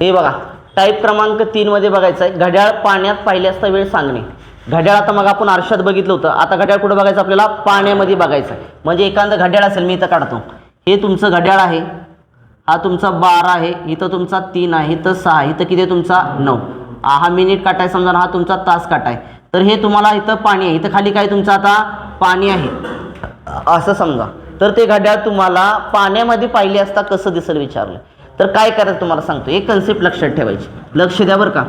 हे बघा टाईप क्रमांक तीन मध्ये बघायचं आहे. घड्याळ पाण्यात पाहिले असता वेळ सांगणे. घड्याळ आता मग आपण आरशात बघितलं होतं. आता घड्याळ कुठं बघायचं आपल्याला? पाण्यामध्ये बघायचं आहे. म्हणजे एखादं घड्याळ असेल मी इथं काढतो. हे तुमचं घड्याळ आहे. हा तुमचा बारा आहे. इथं तुमचा तीन आहे. इथं सहा इथं किती तुमचा? नऊ. हा हा मिनिट काटाय समजा हा तुमचा तास काटाय. तर हे तुम्हाला इथं पाणी आहे. इथं खाली काय तुमचं आता? पाणी आहे. असं समजा. तर ते घड्याळ तुम्हाला पाण्यामध्ये पाहिले असता कसं दिसेल विचारलं तर काय करायचं तुम्हाला सांगतो. एक कन्सेप्ट लक्षात ठेवायची. लक्ष द्या बरं का.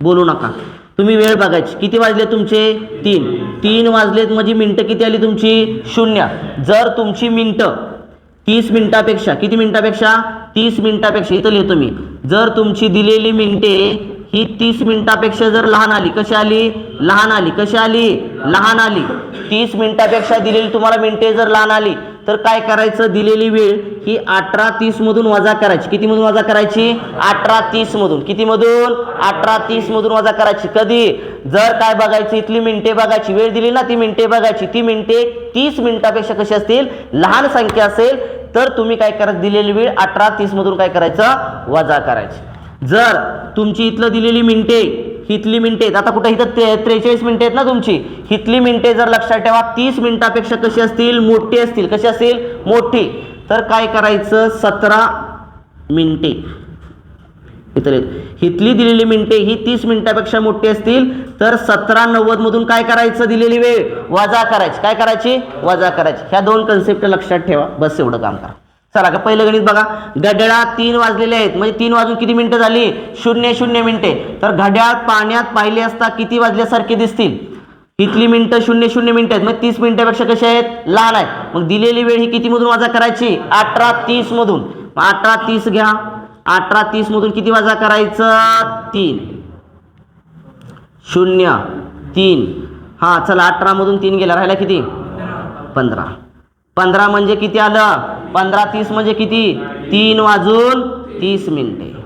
बोलू नका. तुम्ही वेळ बघायची. किती वाजले तुमचे? तीन. तीन वाजलेत म्हणजे मिनटं किती आली तुमची? शून्य. जर तुमची मिनटं तीस मिनिटापेक्षा किती मिनिटापेक्षा? तीस मिनिटापेक्षा. इथं लिहितो मी. जर तुमची दिलेली मिनटे ही तीस मिनिटापेक्षा जर लहान आली कशी आली? लहान आली. कशी आली? लहान आली. तीस मिनिटापेक्षा दिलेली तुम्हाला मिनटे जर लहान आली तर काय करायचं? दिलेली वेळ ही अठरा तीसमधून वजा करायची. कितीमधून वजा करायची? अठरा तीसमधून कितीमधून अठरा तीसमधून वजा करायची. कधी? जर काय बघायची इथली मिनटे बघायची. वेळ दिली ना ती मिनटे बघायची. ती मिनटे तीस मिनिटापेक्षा कशी असतील? लहान संख्या असेल. तर तुम्ही काय करायचं दिलेली वेळ अठरा तीसमधून काय करायचं? वजा करायची. जर तुमची इथलं दिलेली मिनटे हितली मिनटे आहेत. आता कुठं इथं त्रे त्रेचाळीस मिनिटे आहेत ना तुमची. हितली मिनटे जर लक्षात ठेवा तीस मिनिटापेक्षा कशी असतील? मोठी असतील. कशी असतील मोठी. तर काय करायचं? सतरा मिनिटे. इतर हिथली हितली दिलेली मिनटे ही तीस मिनिटापेक्षा मोठी असतील. तर सतरा नव्वद मधून काय करायचं? दिलेली वेळ. वजा करायची. काय करायची? वजा करायची. ह्या दोन कन्सेप्ट लक्षात ठेवा. बस एवढं काम करा. चला का पहिलं गणित बघा. घड्याळात तीन वाजलेले आहेत. म्हणजे तीन वाजून किती मिनिटं झाली? शून्य शून्य मिनिटे. तर घड्याळ पाण्यात पाहिले असता किती वाजल्यासारखे दिसतील? इथली मिनिटं शून्य शून्य मिनिटं आहेत. मग तीस मिनिटापेक्षा कशी आहेत? लहान आहेत. मग दिलेली वेळ ही किती मधून करायची? अठरा तीस मधून. अठरा तीस घ्या. अठरा तीस मधून किती वाजा करायचं? तीन. शून्य तीन. हां चला अठरामधून तीन गेला. राहिला किती? पंधरा. पंधरा म्हणजे किती आलं? पंधरा तीस म्हणजे किती? तीन वाजून तीस मिनिटे.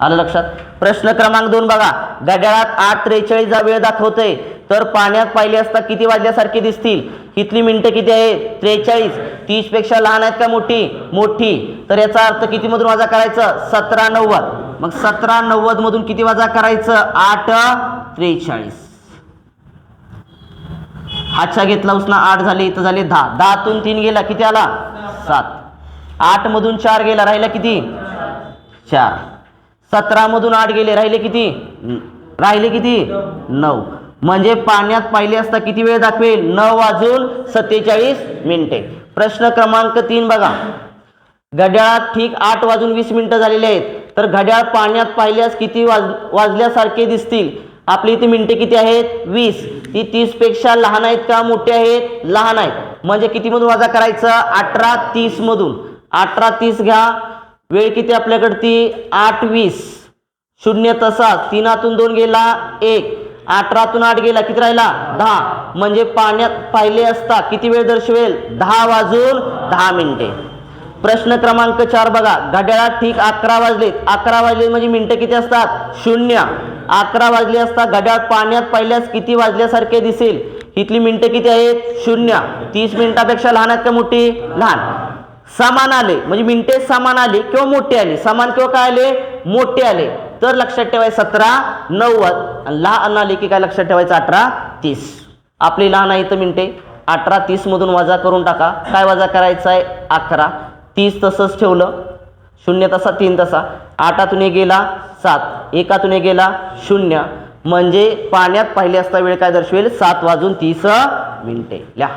आलं लक्षात? प्रश्न क्रमांक दोन बघा. घड्याळात आठ त्रेचाळीसचा वेळ दाखवतोय. तर पाण्यात पाहिले असता किती वाजल्यासारखी दिसतील? इथली मिनिटं किती आहे त्रेचाळीस. तीसपेक्षा लहान आहेत का मोठी? मोठी. तर याचा अर्थ किती मधून वजा करायचं? सतरा नव्वद. मग सतरा नव्वद मधून किती वाजा करायचं? आठ त्रेचाळीस. हातच्या घेतला उसना आठ झाले इथं झाले दहा. दहातून तीन गेला किती आला? सात. आठ मधून चार गेला राहिला किती? चार. सतरा मधून आठ गेले राहिले किती? राहिले किती? नऊ. म्हणजे पाण्यात पाहिले असता किती वेळ दाखवेल? नऊ वाजून सत्तेचाळीस मिनिटे. प्रश्न क्रमांक तीन बघा. घड्याळात ठीक आठ वाजून वीस मिनिटं झालेले आहेत. तर घड्याळ पाण्यात पाहिल्यास किती वाज वाजल्यासारखे दिसतील? आपली इथे मिनटे किती आहेत? वीस. ती तीसपेक्षा लहान आहेत का? मोठे आहेत? लहान आहेत. म्हणजे किती मधून वजा करायचं? अठरा तीस मधून अठरा तीस घ्या. वेळ किती आपल्याकडे ती आठ वीस. शून्य तसा. तीनातून दोन गेला एक. अठरातून आठ गेला किती राहिला? दहा. म्हणजे पाण्यात पाहिले असता किती वेळ दर्शवेल? दहा वाजून दहा मिनिटे. प्रश्न क्रमांक चार बघा. घड्याळात ठीक अकरा वाजलेत. अकरा वाजले म्हणजे मिनिटं किती असतात? शून्य. अकरा वाजले असता घड्याळ पाण्यात पाहिल्यास किती वाजल्यासारखे दिसेल? इथली मिनटं किती आहेत? शून्य. तीस मिनिटापेक्षा लहान आहेत का मोठी? लहान. समान आले. म्हणजे मिनटे समान आली किंवा मोठे आले? समान किंवा काय आले? मोठे आले. तर लक्षात ठेवायचं सतरा नव्वद लहान आले की काय लक्षात ठेवायचं? अठरा तीस. आपली लहान आहे तर मिनटे. अठरा तीसमधून वजा करून टाका. काय वजा करायचा आहे अकरा. तीस तसंच ठेवलं. शून्य तसा तीन तसा. आठातून गेला सात. एकातून गेला शून्य. म्हणजे पाण्यात पाहिले असता वेळ काय दर्शवेल? सात वाजून तीस मिनिटे. लिहा.